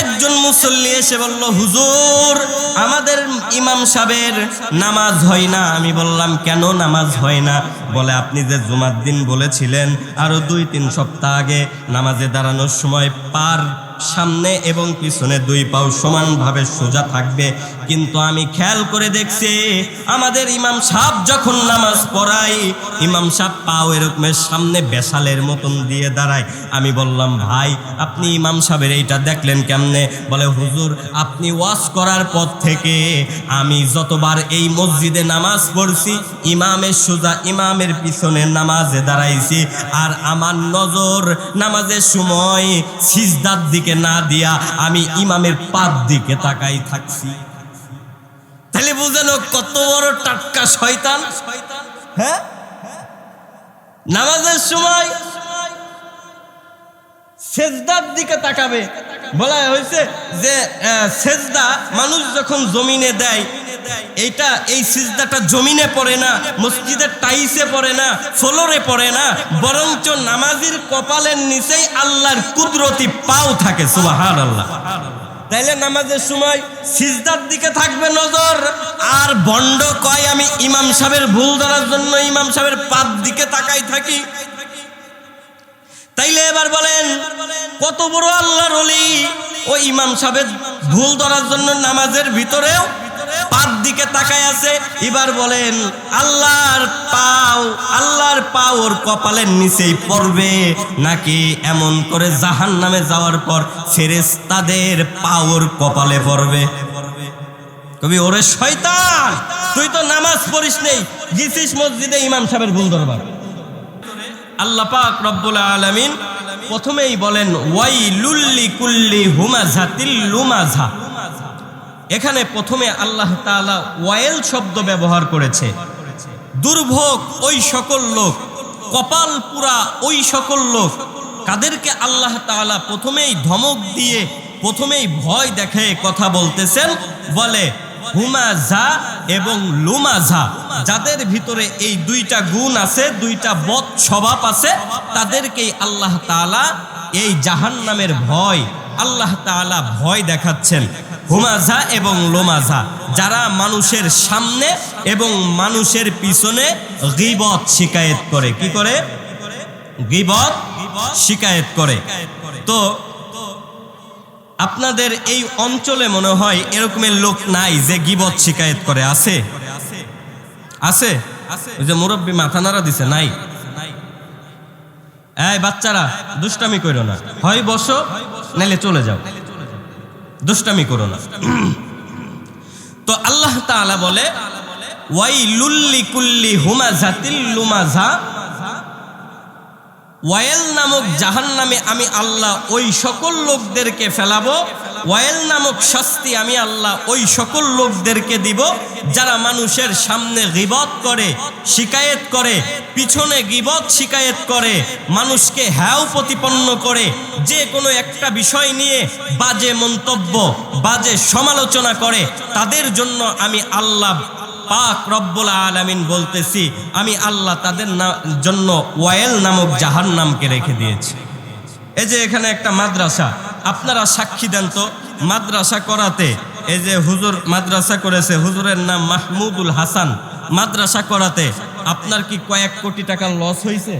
একজন মুসল্লি এসে বলল, হুজুর, আমাদের ইমাম সাহেবের নামাজ হয় না। আমি বললাম, কেন নামাজ হয় না? বলে, আপনি যে জুমার দিন বলেছিলেন, আরও দুই তিন সপ্তাহ আগে নামাজে দাঁড়ানোর সময় পার সামনে এবং পিছনে দুই পাও সমানভাবে সোজা থাকবে। কিন্তু আমি খেয়াল করে দেখছি, আমাদের ইমাম সাহেব যখন নামাজ পড়াই ইমাম সাহেব পাও এরকমের সামনে বেসালের মতন দিয়ে দাঁড়ায়। আমি বললাম, ভাই, আপনি ইমাম সাহেবের এইটা দেখলেন কেমনে? বলে, হুজুর, আপনি ওয়াজ করার পর থেকে আমি যতবার এই মসজিদে নামাজ পড়ছি, ইমামের সোজা ইমামের পিছনে নামাজে দাঁড়াইছি। আর আমার নজর নামাজের সময় সিজদার দিকে না দিয়া আমি ইমামের পাদ দিকে তাকাই থাকছি। তাহলে বুঝেন কত বড় টাটকা শয়তান। হ্যাঁ? নামাজের সময় সেজদার দিকে তাকাবে। বলা হয়েছে যে সেজদা মানুষ যখন জমিনে দেয় এইটা, এই সিজদাটা জমিনে পড়ে না মসজিদের টাইসে পড়ে না, ফ্লোরে পড়ে না, বরঞ্চ নামাজির কপালের নিচেই আল্লাহর কুদরতি পাও থাকে সুবাহান আল্লাহ তাইলে নামাজের সময় সিজদার দিকে থাকবে নজর, আর বন্ড কয় আমি ইমাম সাহেবের ভুল ধরার জন্য ইমাম সাহেবের পাদ দিকে তাকাই থাকি। তাইলে এবার বলেন, কত বড় আল্লাহর অলি ও ইমাম সাহেবের ভুল ধরার জন্য নামাজের ভিতরেও পার দিকে তাকায় আছে, এবার বলেন, আল্লাহর পাও আল্লাহর পাও ওর কপালের নিচেই পড়বে নাকি এমন করে জাহান নামে যাওয়ার পর ফেরেস্তাদের পাও ওর কপালে পড়বে? কবি, ওরে শয়তান, তুই তো নামাজ পড়িস নেই, গেছিস মসজিদে ইমাম সাহেবের ভুল ধরবার আল্লাহ পাক রব্বুল আলামিন প্রথমেই বলেন ওয়াই লুল্লি কুল্লি হুমাঝাতিল লুমাঝা এখানে প্রথমে আল্লাহ তাআলা ওয়াইল শব্দ ব্যবহার করেছে। দুর্ভোগ ওই সকল লোক, কপাল পুরা ওই সকল লোক, কাদেরকে আল্লাহ তাআলা প্রথমেই ধমক দিয়ে, প্রথমেই ভয় দেখে কথা বলতেছেন, বলে হুমাঝা এবং লুমাঝা যাদের ভিতরে এই দুইটা গুণ আছে, দুইটা বদ স্বভাব আছে, তাদেরকেই আল্লাহ তাআলা এই জাহান্নামের ভয়, আল্লাহ তাআলা ভয় দেখাচ্ছেন। হুমাঝা এবং লোমাজা যারা মানুষের সামনে এবং মানুষের পিছনে গিবত শিকায়েত করে। কি করে? গিবত শিকায়েত করে। তো, আপনাদের এই অঞ্চলে মনে হয় এরকমের লোক নাই যে গিবত শিকায়েত করে। আছে? আছে? ওই যে মুরব্বী মাথা নাড়া দিছে, নাই? এই বাচ্চারা, দুষ্টামি করো না। হয় বসো, নাইলে চলে যাও। দুষ্টামি করো না। তো আল্লাহ তাআলা বলে ওয়াই লুল্লি কুল্লি হুমাজাতিল লুমাজা ওয়াইল নামক জাহান নামে আমি আল্লাহ ওই সকল লোকদেরকে ফেলাবো। ওয়াইল নামক শাস্তি আমি আল্লাহ ওই সকল লোকদেরকে দিব, যারা মানুষের সামনে গিবত করে, শিকায়েত করে, পিছনে গিবত শিকায়েত করে, মানুষকে হ্যাও প্রতিপন্ন করে। যে কোনো একটা বিষয় নিয়ে বাজে মন্তব্য, বাজে সমালোচনা করে, তাদের জন্য আমি আল্লাহ পাক রব্বুল আলামিন বলতেছি, আমি আল্লাহ তাদের জন্য ওয়াইল নামক জাহান নামকে রেখে দিয়েছি। এই যে এখানে একটা মাদ্রাসা, আপনারা সাক্ষী দেন তো, মাদ্রাসা করাতে, এই যে হুজুর মাদ্রাসা করেছে, হুজুরের নাম মাহমুদুল হাসান, মাদ্রাসা করাতে আপনার কি কয়েক কোটি টাকার লস হয়েছে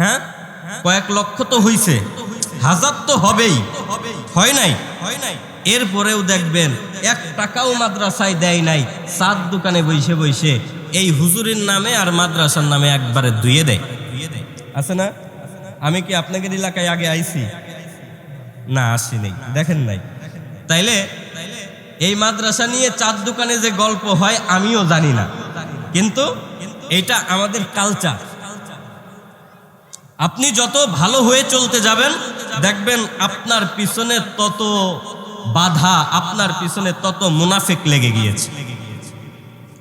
হ্যাঁ? কয়েক লক্ষ তো হইছে। হাজার তো হবেই। হয় নাই হয় নাই? এরপরেও দেখবেন এক টাকাও মাদ্রাসায় দেয় নাই, সাত দোকানে বইসে বইসে এই হুজুরের নামে আর মাদ্রাসার নামে একবারে ধুয়ে দেয়। আছে না? আমি কি আপনাদের এলাকায় আগে আইছি? না, আসি নেই, দেখেন নাই। তাইলে এই মাদ্রাসা নিয়ে চার দোকানে যে গল্প হয়, আমিও জানি না। কিন্তু এটা আমাদের কালচার আপনি যত ভালো হয়ে চলতে যাবেন, দেখবেন আপনার পিছনে তত বাধা আপনার পিছনে তত মুনাফেক লেগে গিয়েছে।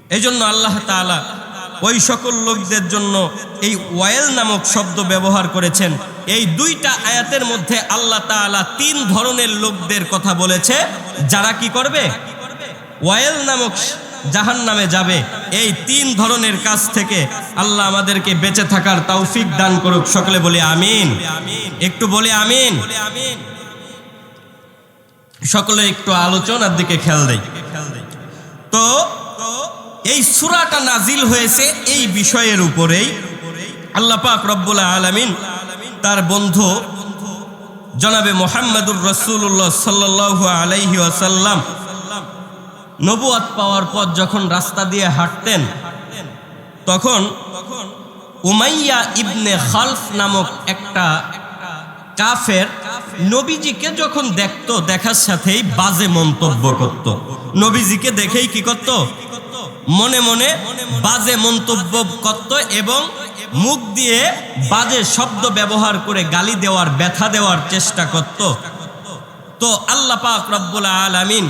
এই জন্য আল্লাহ তাআলা ওই সকল লোকদের জন্য এই ওয়েল নামক শব্দ ব্যবহার করেছেন। এই দুইটা আয়াতের মধ্যে আল্লাহ তাআলা তিন ধরনের লোকদের কথা বলেছে। যারা কি করবে? ওয়াইল নামক জাহান নামে যাবে। এই তিন ধরনের কাজ থেকে আল্লাহ আমাদেরকে বেঁচে থাকার তৌফিক দান করুক। সকলে বলে আমিন। একটু বলে আমিন। সকলে একটু আলোচনার দিকে খেয়াল দেয় তো, এই সুরাটা নাজিল হয়েছে এই বিষয়ের উপরেই। আল্লাহ পাক রব্বুল আলামিন তার বন্ধু জনাবে মোহাম্মদুর রসুল্লাহ সাল্লাল্লাহু আলাইহি ওয়াসাল্লাম নবুয়াত পাওয়ার পর যখন রাস্তা দিয়ে হাঁটতেন, তখন উমাইয়া ইবনে খালফ নামক একটা কাফের নবীজিকে যখন দেখতো, দেখার সাথেই বাজে মন্তব্য করত। নবীজিকে দেখেই কি করত? মনে মনে বাজে মন্তব্য করত এবং মুখ দিয়ে বাজে শব্দ ব্যবহার করে গালি দেওয়ার, ব্যথা দেওয়ার চেষ্টা করত। তো আল্লাহ পাক রব্বুল আলামিন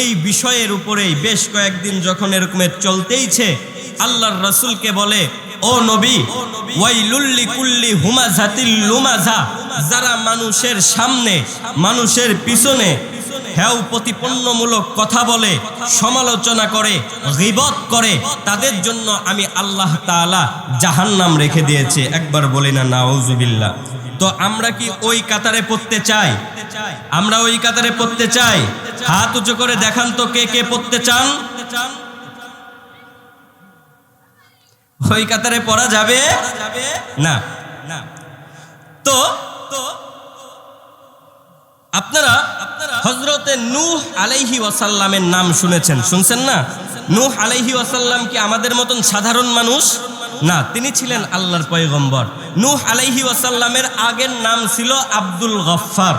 এই বিষয়ের উপরেই বেশ কয়েকদিন যখন এরকমের চলতেইছে, আল্লাহর রসুলকে বলে ও নবী ওয়াইলুল্লি কুল্লি হুমাজাতিল লুমাজা, যারা মানুষের সামনে, মানুষের পিছনে হ্যাও প্রতিপন্নমূলক কথা বলে, সমালোচনা করে, গিবত করে, তাদের জন্য আমি আল্লাহ তাআলা জাহান্নাম রেখে দিয়েছি। একবার বলি না, নাউজুবিল্লাহ। তো আমরা কি ওই কাতারে পড়তে চাই? আমরা ওই কাতারে পড়তে চাই? হাত উঁচু করে দেখান তো কে কে পড়তে চান? ওই কাতারে পড়া যাবে? না। তো, আপনারা হজরতে নূহ আলাইহি ওয়াসাল্লামের নাম শুনেছেন। শুনছেন না? নূহ আলাইহি ওয়াসাল্লাম কি আমাদের মতন সাধারণ মানুষ? না, তিনি ছিলেন আল্লাহর পয়গম্বর। নূহ আলাইহি ওয়াসাল্লামের আগের নাম ছিল আব্দুল গফফার।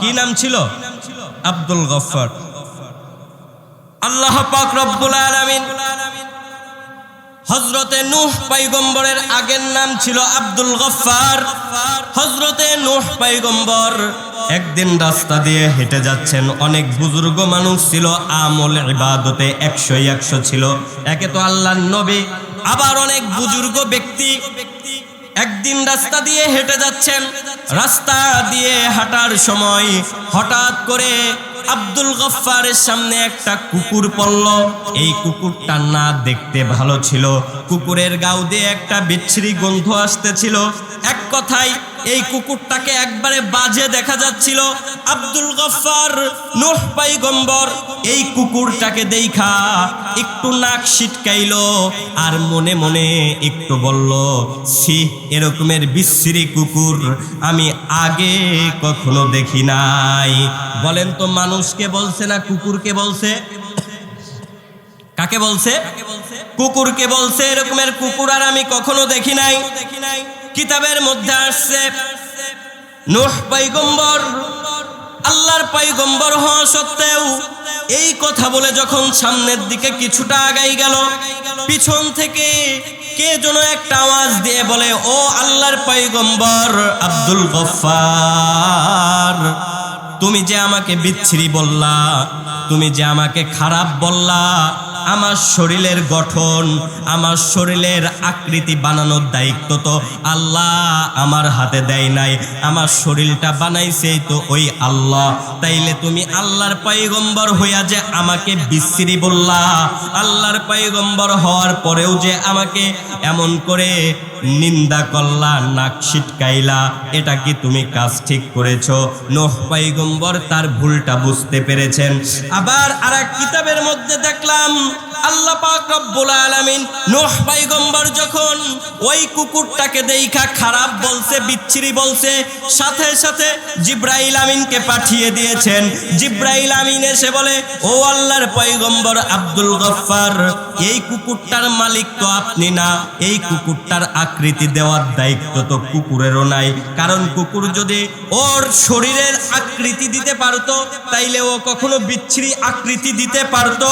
কি নাম ছিল? আব্দুল গফফার। আল্লাহ পাক রব্বুল আলামিন হজরতে নূহ পৈগম্বরের আগের নাম ছিল আব্দুল গফার হজরতে নূহ পৈগম্বর একদিন রাস্তা দিয়ে হেঁটে যাচ্ছেন। অনেক বুজুর্গ মানুষ ছিল, আমল ইবাদতে একশো একশো ছিল। একে তো আল্লাহর নবী, আবার অনেক বুজুর্গ ব্যক্তি। একদিন রাস্তা দিয়ে হেঁটে যাচ্ছেন। রাস্তা দিয়ে হাঁটার সময় হঠাৎ করে আব্দুল গফফারের সামনে একটা কুকুর পড়ল। এই কুকুরটার না দেখতে ভালো ছিল। কুকুরের গাও দিয়ে একটা বিচ্ছিরি গন্ধ আসতেছিল। এক কথায়, এই কুকুরটাকে একবারে বাজে দেখা যাচ্ছিল। আব্দুল গফফার নোহ পাইগম্বর এই কুকুরটাকে দেখা একটু নাক সিটকাইলো আর মনে মনে একটু বলল সি এরকমের বিশ্রী কুকুর আমি আগে কখনো দেখি নাই। বলেন তো, মানুষকে বলছে না কুকুরকে বলছে? কাকে বলছে? কুকুরকে বলছে, এরকমের কুকুর আর আমি কখনো দেখি নাই। কিতাবের মধ্যে আসছে, নোহ পৈগম্বর আল্লাহর পৈগম্বর হওয়া সত্ত্বেও এই কথা বলে যখন সামনের দিকে কিছুটা আগাই গেল, পিছন থেকে কে যেন একটা আওয়াজ দিয়ে বলে, ও আল্লাহর পৈগম্বর আব্দুল গফফার, তুমি যে আমাকে বিচ্ছিরি বললা, তুমি যে আমাকে খারাপ বললা আমার শরীরের গঠন, আমার শরীরের আকৃতি বানানোর দায়িত্ব তো আল্লাহ আমার হাতে দেয় নাই। আমার শরীরটা বানাইছে তো ওই আল্লাহ। তাইলে তুমি আল্লাহর পয়গম্বর হইয়া যে আমাকে বিশ্রী বললা। আল্লাহর পয়গম্বর হওয়ার পরেও যে আমাকে এমন করে নিন্দা করলা, নাক ছিটকাইলা, এটা কি তুমি কাজ ঠিক করেছ? নোহ পয়গম্বর তার ভুলটা বুঝতে পেরেছেন। আবার আর কিতাবের মধ্যে দেখলাম আল্লাহ পাক রব্বুল আলামিন নোহ পয়গম্বর যখন ওই কুকুরটাকে দেইখা খারাপ বলছে, বিচ্ছিরি বলছে, সাথে সাথে জিব্রাইল আমিনকে পাঠিয়ে দিয়েছেন। জিব্রাইল আমিন এসে বলে, ও আল্লাহর পয়গম্বর আব্দুল গফফার, এই কুকুরটার মালিক তো আপনি না, এই কুকুরটার আকৃতি দেওয়ার দায়িত্ব তো কুকুরেরও নাই। কারণ কুকুর যদি ওর শরীরের আকৃতি দিতে পারতো, তাইলে ও কখনো বিচ্ছিরি আকৃতি দিতে পারতো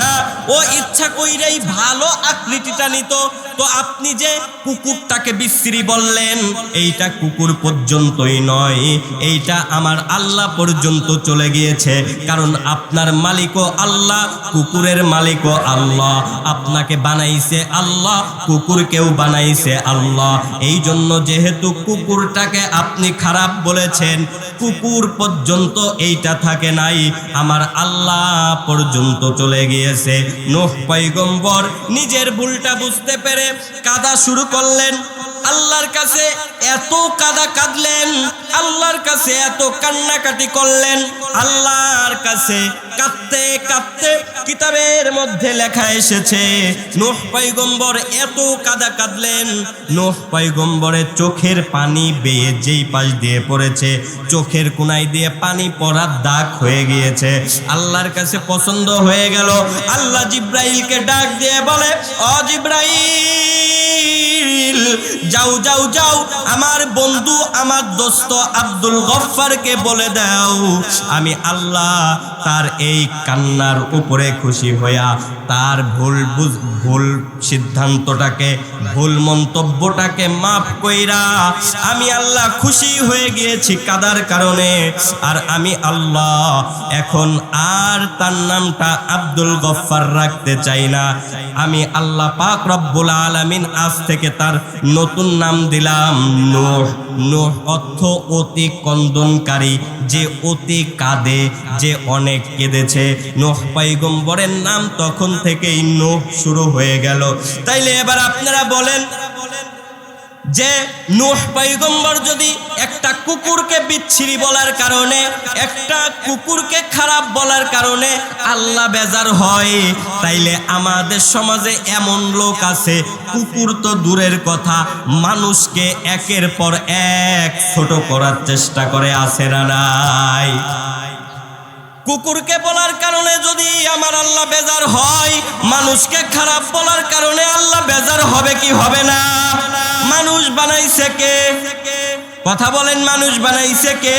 না। ও ইচ্ছা কইরেই ভালো আকৃতিটা নিত। তো আপনি যে কুকুরটাকে বিশ্রী বললেন, এইটা কুকুর পর্যন্তই নয়, এইটা আমার আল্লাহ পর্যন্ত চলে গিয়েছে। কারণ আপনার মালিকও আল্লাহ, কুকুরের মালিকও আল্লাহ। আপনাকে বানাইছে আল্লাহ, কুকুরকেও বানাইছে আল্লাহ। এই জন্য যেহেতু কুকুরটাকে আপনি খারাপ বলেছেন, কুকুর পর্যন্ত এইটা থাকে নাই, আমার আল্লাহ পর্যন্ত চলে গিয়েছে। নোহ পৈগম্বর নিজের ভুলটা বুঝতে পেরে কাদা শুরু করলেন। আল্লাহর কাছে এত কাদা কাঁদলেন, আল্লাহর কাছে এত কান্নাকাটি করলেন আল্লাহ কাছে কাঁদতে কাঁদতে কিতাবের মধ্যে লেখা এসেছে, নোহ পয়গম্বর এত কাদা কাঁদলেন, নোহ পয়গম্বরের চোখের পানি বেয়ে যেই পাশ দিয়ে পড়েছে, চোখের কোনায় দিয়ে পানি পড়ার দাগ হয়ে গিয়েছে, আল্লাহর কাছে পছন্দ হয়ে গেল, আল্লাহ জিব্রাইলকে ডাক দিয়ে বলে, অ জিব্রাইল যাও যাও যাও, আমার বন্ধু, আমার দোস্ত আব্দুল গফফারকে বলে দাও, আমি আল্লাহ তার এই কান্নার উপরে খুশি হইয়া তার ভুল ভুল সিদ্ধান্তটাকে, ভুল মন্তব্যটাকে মাফ কইরা আমি আল্লাহ খুশি হয়ে গিয়েছি কাদার কারণে। আর আমি আল্লাহ এখন আর তার নামটা আব্দুল গফফার রাখতে চাই না। আমি আল্লাহ পাক রব্বুল আলামিন আজ থেকে তার নতুন নাম দিলাম নোহ। নোহ অর্থ অতি কন্দনকারী, যে অতি কাঁদে, যে অনেক কেঁদেছে। নোহ পাইগম্বরের নাম তখন থেকেই নোহ শুরু হয়ে গেল। তাইলে এবার আপনারা বলেন যে নূহ পয়গম্বর যদি একটা কুকুরকে বিচ্ছিরি বলার কারণে, একটা কুকুরকে খারাপ বলার কারণে আল্লাহ বেজার হয়, তাইলে আমাদের সমাজে এমন লোক আছে, কুকুর তো দূরের কথা, মানুষকে একের পর এক ছোট করার চেষ্টা করে আসে না নাই? কুকুরকে বলার কারণে যদি আমার আল্লাহ বেজার হয়, মানুষকে খারাপ বলার কারণে আল্লাহ বেজার হবে কি হবে না? মানুষ বানাইছে কে? কথা বলেন, মানুষ বানাইছে কে?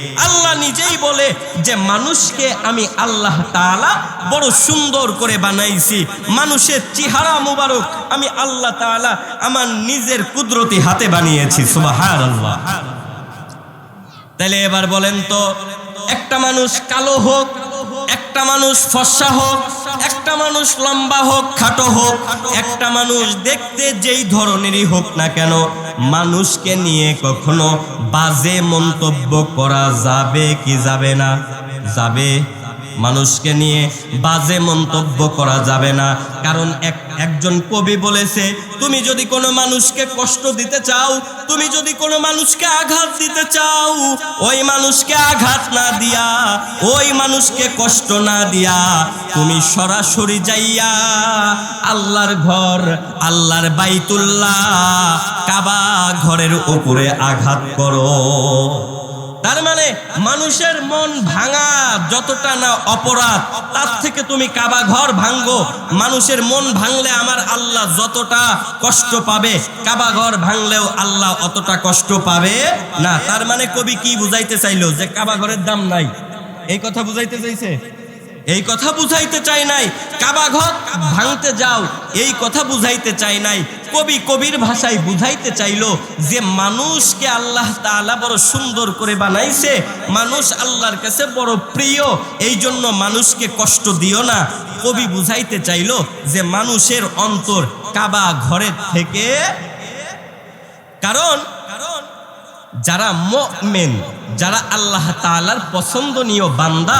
বলে যে মানুষকে আমি আল্লাহ তালা বড় সুন্দর করে বানাইছি। মানুষের চেহারা মুবারক আমি আল্লাহ তালা আমার নিজের কুদরতি হাতে বানিয়েছি। তাহলে এবার বলেন তো, একটা মানুষ কালো হোক একটা মানুষ ফর্সা হোক, একটা মানুষ লম্বা হোক, খাটো হোক, একটা মানুষ দেখতে যেই ধরনেরই হোক না কেন, মানুষকে নিয়ে কখনো বাজে মন্তব্য করা যাবে কি যাবে না? যাবে? মানুষকে নিয়ে বাজে মন্তব্য করা যাবে না। কারণ এক, একজন কবি বলেছে, তুমি যদি কোনো মানুষকে কষ্ট দিতে চাও, তুমি যদি কোনো মানুষকে আঘাত দিতে চাও, ওই মানুষকে আঘাত না দিয়া, ওই মানুষকে কষ্ট না দিয়া, তুমি সরাসরি যাইয়া আল্লাহর ঘর, আল্লাহর বাইতুল্লাহ, কাবা ঘরের উপরে আঘাত করো। তার মানে মানুষের মন ভাঙা যতটা না অপরাধ, তার থেকে তুমি কাবা ঘর ভাঙ্গো মানুষের মন ভাঙলে আমার আল্লাহ যতটা কষ্ট পাবে, কাবা ঘর ভাঙলেও আল্লাহ অতটা কষ্ট পাবে না। তার মানে কবি কি বুঝাইতে চাইলো যে কাবা ঘরের দাম নাই? এই কথা বুঝাইতে চাইছে? এই কথা বুঝাইতে চাই নাই। কাবা ঘর ভাঙতে যাও, এই কথা বুঝাইতে চাই নাই। কবি কবির ভাষায় বুঝাইতে চাইলো যে মানুষকে আল্লাহ তাআলা বড় সুন্দর করে বানাইছে। মানুষ আল্লাহর কাছে বড় প্রিয় এই জন্য মানুষকে কষ্ট দিও না। কবি বুঝাইতে চাইলো যে মানুষের অন্তর কাবা ঘরের থেকে কারণ যারা মেন যারা আল্লাহ তাআলার পছন্দনীয় বান্দা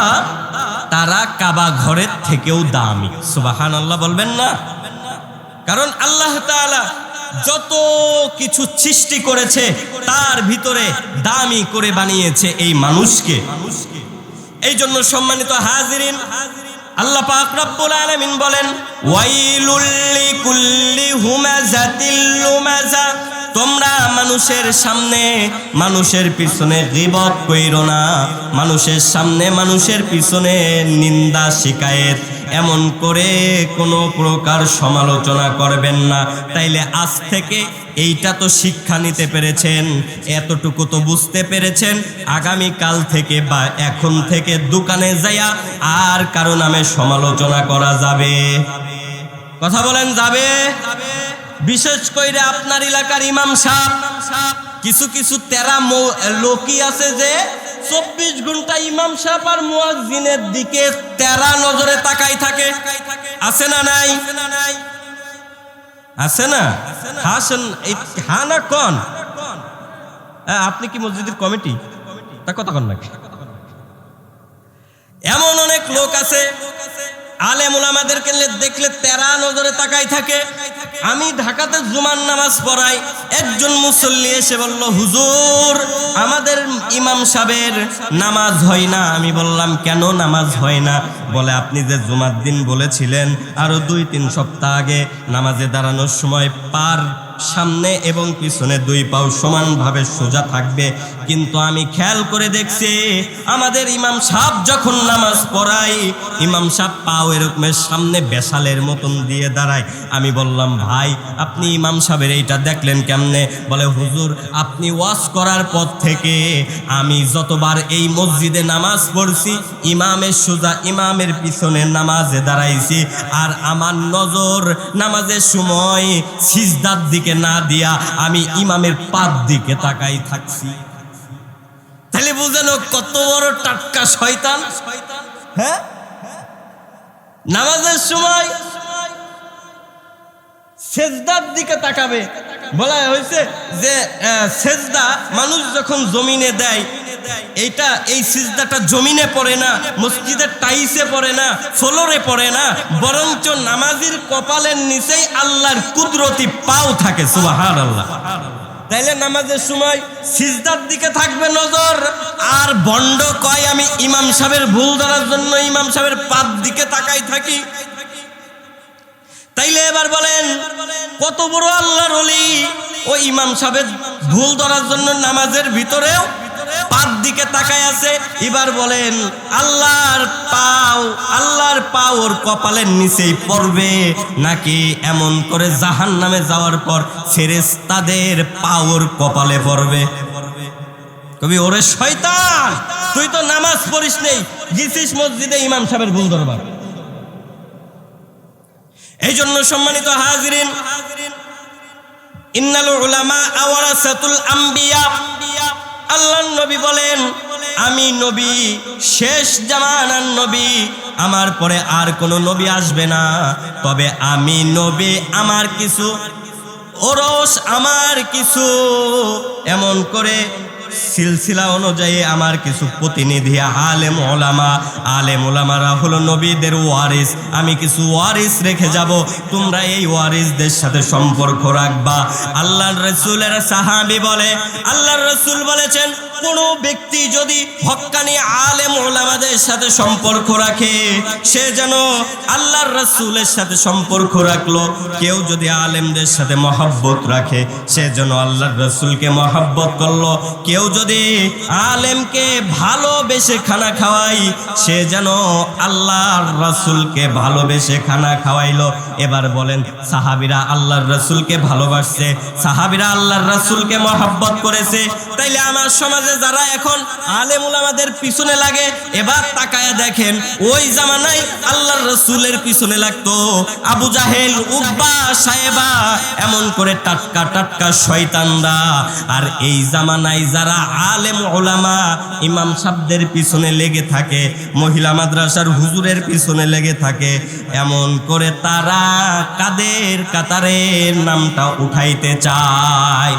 তারা কাবা ঘরের থেকেও দামি। সুবাহান আল্লাহ বলবেন না? কারণ আল্লাহ তালা যত কিছু সৃষ্টি করেছে, তার ভিতরে দামি করে বানিয়েছে এই মানুষকে। এই জন্য সম্মানিত হাজিরিন আল্লাহ পাক রব্বুল আলামিন বলেন, ওয়াইলুল লিকুল্লি হুমাজাতিল লুমাজা। তোমরা মানুষের সামনে মানুষের পিছনে গিবত কইরো না। মানুষের সামনে মানুষের পিছনে নিন্দা, শিকায়েত এমন করে কোনো প্রকার সমালোচনা করবেন না। তাইলে আজ থেকে এইটা তো শিক্ষা নিতে পেরেছেন, এতটুকু তো বুঝতে পেরেছেন। আগামী কাল থেকে বা এখন থেকে দোকানে যাইয়া আর কারও নামে সমালোচনা করা যাবে। কথা বলেন, যাবে? বিশেষ করে আপনার এলাকার ইমাম সাহেব, কিছু কিছু তেরা লোকই আছে যে চব্বিশ ঘণ্টা ইমাম সাহেব আর মুয়াজ্জিনের দিকে তেরা নজরে তাকাই থাকে। আছে না নাই? আছে না? হাসেন এই হা না কন? আপনি কি মসজিদের কমিটি? তা কথা কন নাকি? এমন অনেক লোক আছে আলেম ওলামাদেরকে দেখলে তেরা নজরে তাকাই থাকে। আমি ঢাকাতে জুমার নামাজ পড়াই, একজন মুসল্লি এসে বলল, হুজুর, আমাদের ইমাম সাহেবের নামাজ হয় না। আমি বললাম, কেন নামাজ হয় না? বলে, আপনি যে জুমার দিন বলেছিলেন, আরও দুই তিন সপ্তাহ আগে নামাজে দাঁড়ানোর সময় পার সামনে এবং পিছনে দুই পাও সমানভাবে সোজা থাকবে। কিন্তু আমি খেয়াল করে দেখছি, আমাদের ইমাম সাহেব যখন নামাজ পড়াই, ইমাম সাহেব পাও এরকমের সামনে বেসালের মতন দিয়ে দাঁড়ায়। আমি বললাম, ভাই, আপনি ইমাম সাহেবের এইটা দেখলেন কেমনে? বলে, হুজুর, আপনি ওয়াশ করার পর থেকে আমি যতবার এই মসজিদে নামাজ পড়ছি, ইমামের সোজা ইমামের পিছনে নামাজে দাঁড়াইছি, আর আমার নজর নামাজের সময় সিজদার দিকে না দিয়া আমি ইমামের পাত দিকে তাকাই থাকছি। তাহলে বুঝেন কত বড় টাটকা শয়তান। হ্যাঁ? নামাজের সময় সেজদার দিকে তাকাবে। বলা হয়েছে যে সেজদা মানুষ যখন জমিনে দেয়, এইটা, এই সিজদাটা জমিনে পড়ে না, মসজিদের টাইসে পড়ে না, ফ্লোরে পড়ে না, বরঞ্চ নামাজির কপালের নিচেই আল্লাহর কুদরতি পাও থাকে সুবাহার আল্লাহ তাইলে নামাজের সময় সিজদার দিকে থাকবে নজর। আর বন্ড কয়, আমি ইমাম সাহেবের ভুল ধরার জন্য ইমাম সাহেবের পাপ দিকে তাকাই থাকি। তাইলে এবার বলেন, কত বড় আল্লাহর অলি ও ইমাম সাহেবের ভুল ধরার জন্য নামাজের ভিতরেও পাপ দিকে তাকায় আছে, এবার বলেন, আল্লাহর পাও আল্লাহর পাও ওর কপালের নিচেই পড়বে। নাকি এমন করে জাহান নামে যাওয়ার পর ফেরেস্তাদের পাও ওর কপালে পড়বে? কবি, ওরে শয়তান, তুই তো নামাজ পড়িস নেই, গেছিস মসজিদে ইমাম সাহেবের ভুল ধরবার। এই জন্য সম্মানিত হাজিরিন, ইন্নাল উলামা আওয়ারাসাতুল আম্বিয়া। আল্লাহর নবী বলেন, আমি নবী, শেষ জামানার নবী, আমার পরে আর কোনো নবী আসবে না। তবে আমি নবী, আমার কিছু ওরস, আমার কিছু। এমন করে সিলসিলা অনুযায়ী আমার কিছু প্রতিনিধি, আলেম ওলামা। আলেম ওলামারা হলো নবীদের ওয়ারিস। আমি কিছু ওয়ারিস রেখে যাব। তোমরা এই ওয়ারিসদের সাথে সম্পর্ক রাখবা। আল্লাহর রসুলের সাহাবি বলে, আল্লাহর রসুল বলেছেন কোনো ব্যক্তি যদি হক্কানি আলেম ওলামাদের সাথে সম্পর্ক রাখে, সে যেন আল্লাহর রসুলের সাথে সম্পর্ক রাখল। কেউ যদি আলেমদের সাথে মহাব্বত রাখে, সে যেন আল্লাহর রসুলকে মহাব্বত করল। কেউ যদি আলেমকে ভালোবেসে খানা খাওয়াই সে যেন আল্লাহর রসুলকে ভালোবেসে খানা খাওয়াইলো। এবার বলেন, সাহাবিরা আল্লাহর রসুলকে ভালোবাসছে, সাহাবিরা আল্লাহর রসুলকে মহাব্বত করেছে। তাইলে আমার সমাজে যারা এখন আলেমুল আমাদের পিছনে লাগে, এবার তাকায়া দেখেন, ওই জামানায় আল্লাহর রসুলের পিছনে লাগতো। আবু জাহেল, উব্বা সাহেবা এমন করে টাটকা টাটকা শয়তানরা। আর এই জামানায় যারা আলেম ওলামা ইমাম সাবদের পিছনে লেগে থাকে, মহিলা মাদ্রাসার হুজুরের পিছনে লেগে থাকে, এমন করে তারা কাদের কাতারের নামটা উঠাইতে চায়?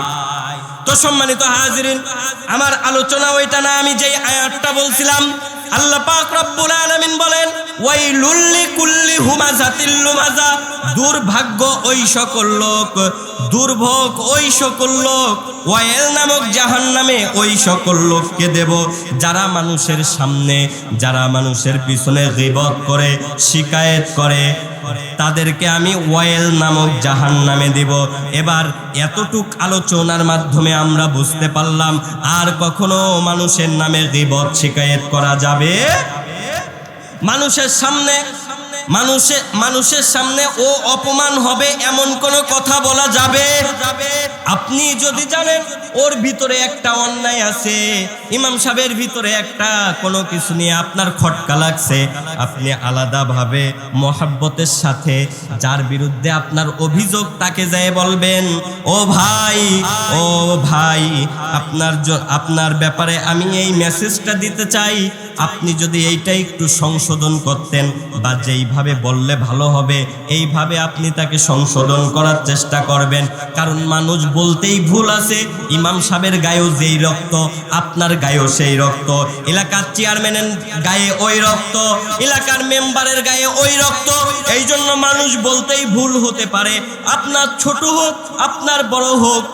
তো সম্মানিত হাজিরিন, আমার আলোচনা ওইটা না, আমি যেই আয়াতটা বলছিলাম, আল্লাহ পাক রব্বুল আলামিন বলেন, ওয়াইলুল লিকুল্লি হুমাজাতিল লুমাজা দুর্ভাগ্য ওই সকল লোক, দুর্ভোগ ওই সকল লোক, ওয়াইল নামক জাহান্নামে ওই সকল লোককে দেব, যারা মানুষের সামনে, যারা মানুষের পিছনে গীবত করে, শিকায়েত করে তাদেরকে আমি ওয়েল নামক জাহান নামে দেব। এবার এতটুক আলোচনার মাধ্যমে আমরা বুঝতে পারলাম, আর কখনো মানুষের নামে গিবত শিকায়ত করা যাবে? মানুষের সামনে মানুষে মানুষের সামনে ও অপমান হবে এমন কোনো কথা বলা যাবে? আপনি যদি জানেন ওর ভিতরে একটা অন্যায় আছে, ইমাম সাহেবের ভিতরে একটা, কোনো কিছু নিয়ে আপনার খটকা লাগছে। আপনি আলাদাভাবে মহাব্বতের সাথে, যার বিরুদ্ধে আপনার অভিযোগ তাকে যায় বলবেন, ও ভাই ও ভাই, আপনার আপনার ব্যাপারে আমি এই মেসেজটা দিতে চাই। আপনি যদি এইটা একটু সংশোধন করতেন বা যেইভাবে বললে ভালো হবে। এইভাবে আপনি তাকে সংশোধন করার চেষ্টা করবেন। কারণ মানুষ বলতেই ভুল আছে। ইমাম সাহেবের গায়েও যেই রক্ত, আপনার গায়েও সেই রক্ত। এলাকার চেয়ারম্যানের গায়ে ওই রক্ত, এলাকার মেম্বারের গায়ে ওই রক্ত। এই জন্য মানুষ বলতেই ভুল হতে পারে। আপনার ছোট হোক, আপনার বড় হোক,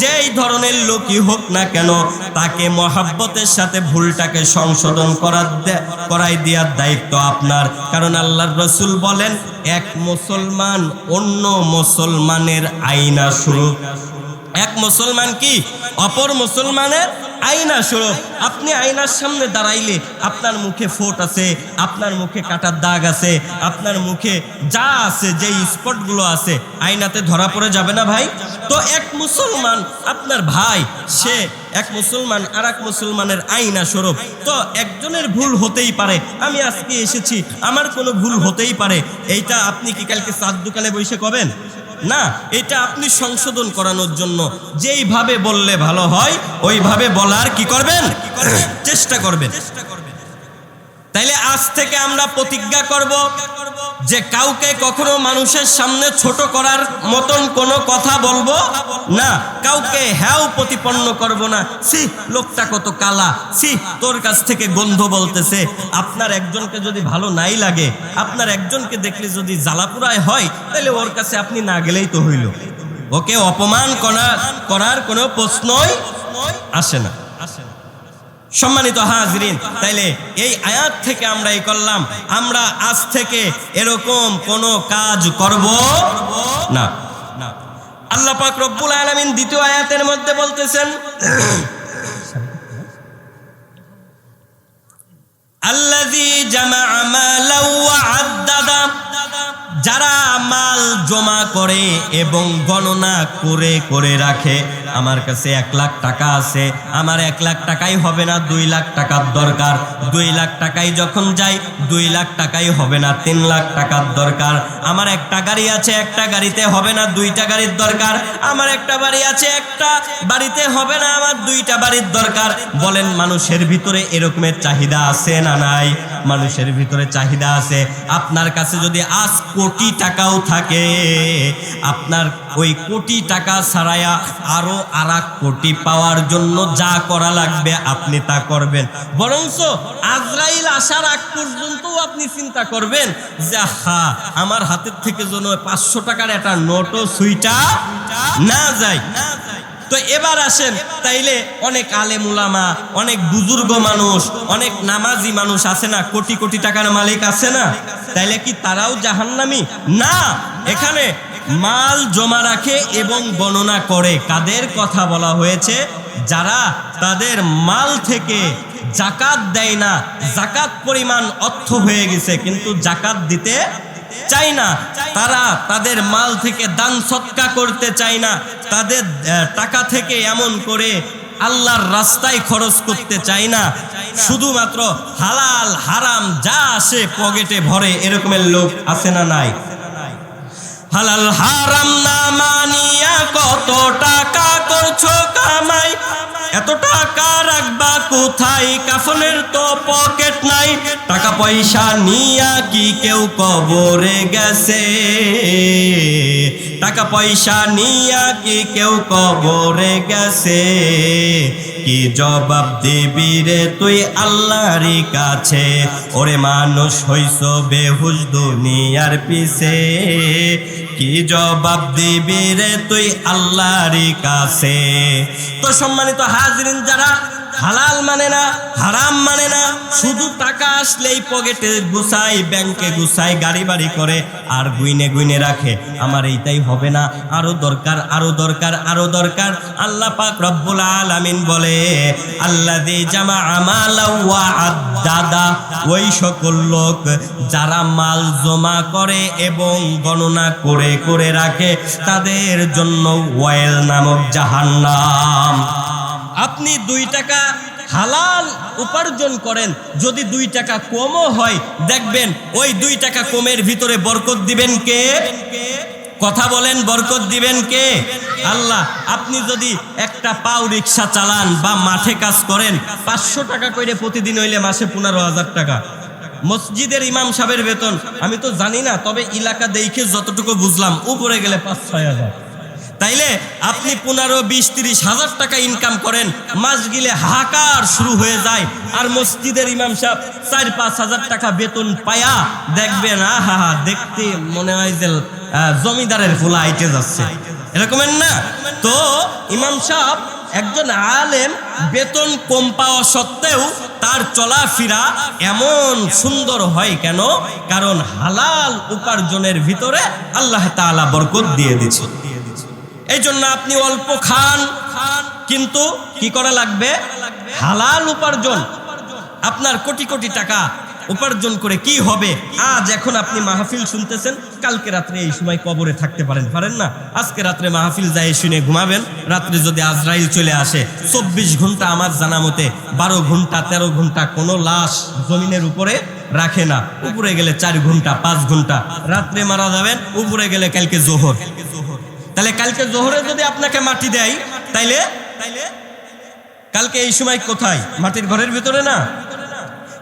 যেই ধরনের লোকই হোক না কেন, তাকে মহাব্বতের সাথে ভুলটাকে সংশোধন করার করাই দেওয়ার দায়িত্ব আপনার। কারণ আল্লাহর রসুল বলেন এক মুসলমান অন্য মুসলমানের আইনা স্বরূপ এক মুসলমান কি? অপর মুসলমানের আয়না স্বরূপ আপনি আয়নার সামনে দাঁড়াইলে আপনার মুখে ফোট আছে, আপনার মুখে কাটার দাগ আছে, আপনার মুখে যা আছে যে স্পটগুলো আছে, আয়নাতে ধরা পড়ে যাবে না ভাই? তো এক মুসলমান, আপনার ভাই, সে এক মুসলমান আর এক মুসলমানের আইনা স্বরূপ তো একজনের ভুল হতেই পারে। আমি আজকে এসেছি, আমার কোনো ভুল হতেই পারে। এইটা আপনি কি কালকে চার দোকানে বসে কবেন? না, এটা আপনি সংশোধন করানোর জন্য। যেইভাবে বললে ভালো হয়, ওইভাবে বলার কি করবেন? চেষ্টা করবেন। তাইলে আজ থেকে আমরা প্রতিজ্ঞা করব। যে কাউকে কখনো মানুষের সামনে ছোট করার মতন কোনো কথা বলব না। কাউকে হ্যাও প্রতিপন্ন করব না। সি লোকটা কত কালা। সি তোর কাছ থেকে গন্ধ বলতেছে। আপনার একজনকে যদি ভালো নাই লাগে, আপনার একজনকে দেখলে যদি জ্বালাপুরায় হয়, তাহলে ওর কাছে আপনি না গেলেই তো হইল। ওকে অপমান করার করার কোনো প্রশ্নই আসে না। সম্মানিত হাজরিন, তাইলে এই আয়াত থেকে আমরা এই করলাম, আমরা আজ থেকে এরকম কোনো কাজ করব না। আল্লাহ পাক রব্বুল আলামিন দ্বিতীয় আয়াতের মধ্যে বলতেছেন যারা মাল জমা করে এবং গণনা করে করে রাখে আমার কাছে এক লাখ টাকা আছে, আমার এক লাখ টাকাই হবে না, দুই লাখ টাকার দরকার। দুই লাখ টাকাই যখন যাই, দুই লাখ টাকাই হবে না, তিন লাখ টাকার দরকার। আমার একটা গাড়ি আছে, একটা গাড়িতে হবে না, দুইটা গাড়ির দরকার। আমার একটা বাড়ি আছে, একটা বাড়িতে হবে না, আমার দুইটা বাড়ির দরকার। বলেন, মানুষের ভিতরে এরকমের চাহিদা আছে না নাই? মানুষের ভিতরে চাহিদা আছে। আপনার কাছে যদি আজ কোটি টাকাও থাকে, আপনার ওই কোটি টাকা ছাড়াইয়া আরও আর কোটি পাওয়ার জন্য যা করা লাগবে আপনি তা করবেন। বরঞ্চ আজরাইল আসার আগ পর্যন্ত আপনি চিন্তা করবেন যে হা আমার হাতের থেকে যেন পাঁচশো টাকার একটা নোটও সুইটা না যায়। তো এবার আসেন, তাইলে অনেক আলেমুলামা অনেক বুজুর্গ মানুষ, অনেক নামাজি মানুষ আছে না, কোটি কোটি টাকার মালিক আছে না? তাইলে কি তারাও জাহান্নামি? না, এখানে মাল জমা রাখে এবং গণনা করে। কাদের কথা বলা হয়েছে? যারা তাদের মাল থেকে জাকাত দেয় না, জাকাত পরিমাণ অর্থ হয়ে গেছে, কিন্তু জাকাত দিতে চাই না। তারা তাদের মাল থেকে দান সৎকা করতে চায় না, তাদের টাকা থেকে এমন করে আল্লাহর রাস্তায় খরচ করতে চায় না। শুধুমাত্র হালাল, হারাম যা আসে পকেটে ভরে এরকমের লোক আছে না নাই? হালাল হারাম না মানিয়া কত টাকা করছ কামাই? এত টাকা রাখবা কোথায়? কাফনের তো পকেট নাই। টাকা পয়সা নিয়া কি কেউ কবরে গেছে? টাকা পয়সা নিয়া কি কেউ কবরে গেছে? কি জবাব দিবি রে তুই আল্লাহর কাছে? ওরে মানুষ হইস বেহুশ দুনিয়ার পিছে। কি জবাব দিবি রে তুই আল্লাহর কাছে? তো সম্মানিত হাজরিন যারা হালাল মানে না, হারাম মানে না। শুধু টাকা আসলেই পকেটে গুছাই ব্যাংকে গুছাই গাড়ি বাড়ি করে আর গুইনে গুইনে রাখে। আমার এইটাই হবে না। আরও দরকার আরও দরকার আরও দরকার। আল্লাহ পাক রব্বুল আলামিন বলে আল্লাহ দি জামা আমালা ওয়া আদাদা। ওই সকল লোক যারা মাল জমা করে এবং গণনা করে করে রাখে, তাদের জন্য ওয়েল নামক জাহান্নাম। আপনি দুই টাকা হালাল উপার্জন করেন, যদি দুই টাকা কমও হয়, দেখবেন ওই দুই টাকা কমের ভিতরে বরকত দিবেন কে? কথা বলেন, বরকত দিবেন কে? আল্লাহ, আপনি যদি একটা পাও রিক্সা চালান বা মাঠে কাজ করেন, পাঁচশো টাকা করে প্রতিদিন হইলে মাসে পনেরো হাজার টাকা। মসজিদের ইমাম সাহেবের বেতন, আমি তো জানি না, তবে এলাকা দেখে যতটুকু বুঝলাম, উপরে গেলে পাঁচ, ছয় হাজার। তাইলে আপনি পনেরো, বিশ, তিরিশ হাজার টাকা ইনকাম করেন, মাস গিলে হাহাকার শুরু হয়ে যায়। আর মসজিদের ইমাম সাহেব চার, পাঁচ হাজার টাকা বেতন পায়া দেখবেন, আহা, দেখতে মনে হয় যে জমিদারের ফুলা আইটে যাচ্ছে। এরকমের না? তো ইমাম সাহেব একজন আলেম, বেতন কম পাওয়া সত্ত্বেও তার চলাফেরা এমন সুন্দর হয় কেন? কারণ হালাল উপার্জনের ভিতরে আল্লাহ তাআলা বরকত দিয়ে দিচ্ছে। এই জন্য আপনি অল্প খান, কিন্তু কি করা লাগবে? হালাল উপার্জন। আপনার কোটি কোটি টাকা উপার্জন করে কি হবে? আজ এখন আপনি মাহফিল শুনতেছেন, কালকে রাত্রে এই সময় কবরে থাকতে পারেন পারেন না? আজকে রাত্রে মাহফিল যায়, শুনে ঘুমাবেন। রাত্রে যদি আজরাইল চলে আসে, চব্বিশ ঘণ্টা আমার জানা মতে বারো ঘণ্টা, তেরো ঘণ্টা কোনো লাশ জমিনের উপরে রাখে না। উপরে গেলে চার ঘণ্টা, পাঁচ ঘণ্টা। রাত্রে মারা যাবেন, উপরে গেলে কালকে জোহর। তাহলে কালকে জোহরে যদি আপনাকে মাটি দেয়, তাইলে? কালকে এই সময় কোথায়? মাটির ঘরের ভিতরে না?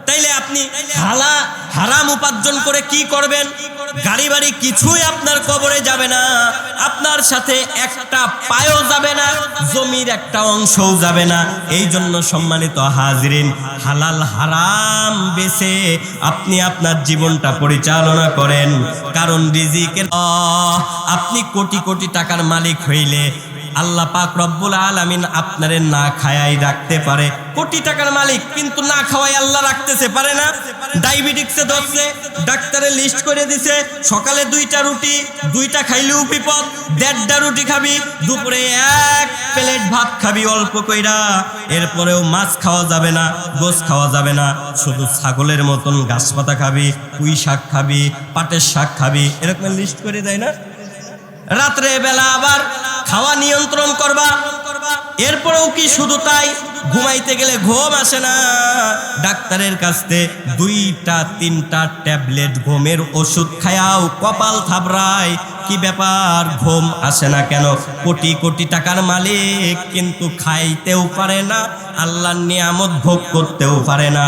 তাইলে আপনি হালা, হারাম উপার্জন করে কি করবেন? গাড়ি বাড়ি কিছুই আপনার কবরে যাবে না। আপনার সাথে একটা পায়ও যাবে না, জমির একটা অংশও যাবে না। এই জন্য সম্মানিত হাজিরিন, হালাল হারাম বেছে আপনি আপনার জীবনটা পরিচালনা করেন। কারণ রিজিকের আপনি কোটি কোটি টাকার মালিক হইলে আল্লাহ পাক রব্বুল আলামিন আপনারে না খায়াই রাখতে পারে। কোটি টাকার মালিক, কিন্তু না খাওয়াই আল্লাহ রাখতেছে, পারে না? ডায়াবেটিক্সে ধরছে, ডাক্তারে লিস্ট করে দিছে, সকালে দুইটা রুটি, দুইটা খাইলেও বিপদ, দেড়টা রুটি খাবি, দুপুরে এক প্লেট ভাত খাবি অল্প কইরা, এরপরেও মাছ খাওয়া যাবে না গোস খাওয়া যাবে না, শুধু ছাগলের মতন গাছ পাতা খাবি, পুঁই শাক খাবি, পাটের শাক খাবি, এরকম লিস্ট করে দেয় না? রাত্রে বেলা আবার খাওয়া নিয়ন্ত্রণ করবা। এরপরেও কি শুধু তাই? ঘুমাইতে গেলে ঘুম আসে না। ডাক্তারের কাছে দুইটা, তিনটা ট্যাবলেট, ঘুমের ওষুধ খায়াও, কপাল থাবড়ায়। কি ব্যাপার? ঘুম আসে না কেন? কোটি কোটি টাকার মালিক কিন্তু খাইতেও পারে না, আল্লাহর নিয়ামত ভোগ করতেও পারে না।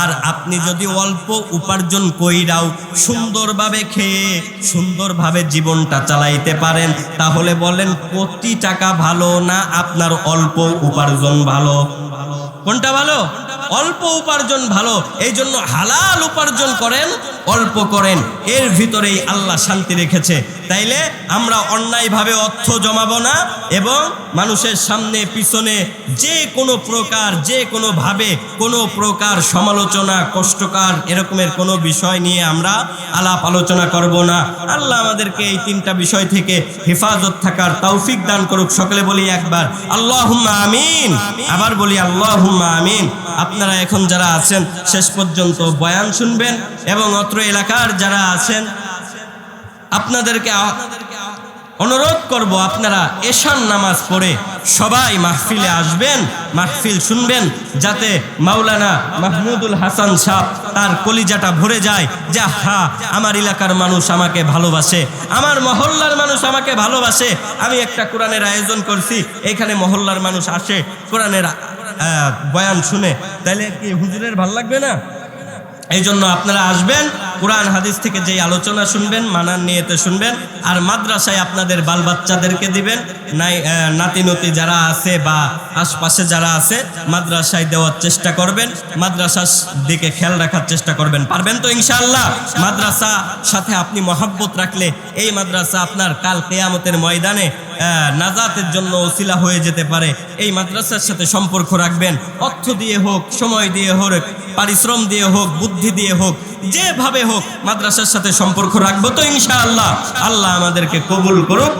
আর আপনি যদি অল্প উপার্জন কইরাও সুন্দরভাবে খেয়ে, সুন্দরভাবে জীবনটা চালাইতে পারেন, তাহলে বলেন কোটি টাকা ভালো না আপনার অল্প উপার্জন ভালো? কোনটা ভালো? অল্প উপার্জন ভালো। এই জন্য হালাল উপার্জন করেন অল্প করেন, এর ভিতরেই আল্লাহ শান্তি রেখেছে। তাইলে আমরা অন্যায়ভাবে অর্থ জমাবো না এবং মানুষের সামনে, পিছনে যে কোনো প্রকার, যে কোনো ভাবে কোনো প্রকার সমালোচনা, কষ্টকর এরকমের কোনো বিষয় নিয়ে আমরা আলাপ আলোচনা করব না। আল্লাহ আমাদেরকে এই তিনটা বিষয় থেকে হেফাজত থাকার তৌফিক দান করুক। সকলে বলি একবার আল্লাহ আমিন। আবার বলি আল্লাহ আমিন। আপনারা এখন যারা আছেন, শেষ পর্যন্ত বয়ান শুনবেন এবং অত্র এলাকার যারা আছেন, আপনাদেরকে অনুরোধ করব আপনারা এশান নামাজ পড়ে সবাই মাহফিলে আসবেন, মাহফিল শুনবেন, যাতে মাওলানা মাহমুদুল হাসান সাহ তার কলিজাটা ভরে যায় যে হা আমার এলাকার মানুষ আমাকে ভালোবাসে, আমার মহল্লার মানুষ আমাকে ভালোবাসে। আমি একটা কোরআনের আয়োজন করছি, এখানে মহল্লার মানুষ আসে, কোরআনের বয়ান শুনে। তাহলে কি হুজুরের ভালো লাগবে না? এই জন্য আপনারা আসবেন কোরআন হাদিস থেকে যেই আলোচনা শুনবেন মানান নিয়েতে শুনবেন আর মাদ্রাসায় আপনাদের বাল বাচ্চাদেরকে দিবেন। নাই আহ, নাতি নতি যারা আছে বা আশপাশে যারা আছে মাদ্রাসায় দেওয়ার চেষ্টা করবেন মাদ্রাসার দিকে খেয়াল রাখার চেষ্টা করবেন। পারবেন তো ইনশাআল্লাহ? মাদ্রাসা সাথে আপনি মহাব্বত রাখলে এই মাদ্রাসা আপনার কাল কেয়ামতের ময়দানে নাজাতের জন্য ওসিলা হয়ে যেতে পারে। এই মাদ্রাসার সাথে সম্পর্ক রাখবেন। অর্থ দিয়ে হোক, সময় দিয়ে হোক, পারিশ্রম দিয়ে হোক, বুদ্ধি দিয়ে হোক, যেভাবে হোক মাদ্রাসার সাথে সম্পর্ক রাখব তো ইনশাআল্লাহ। আল্লাহ আমাদেরকে কবুল করুক।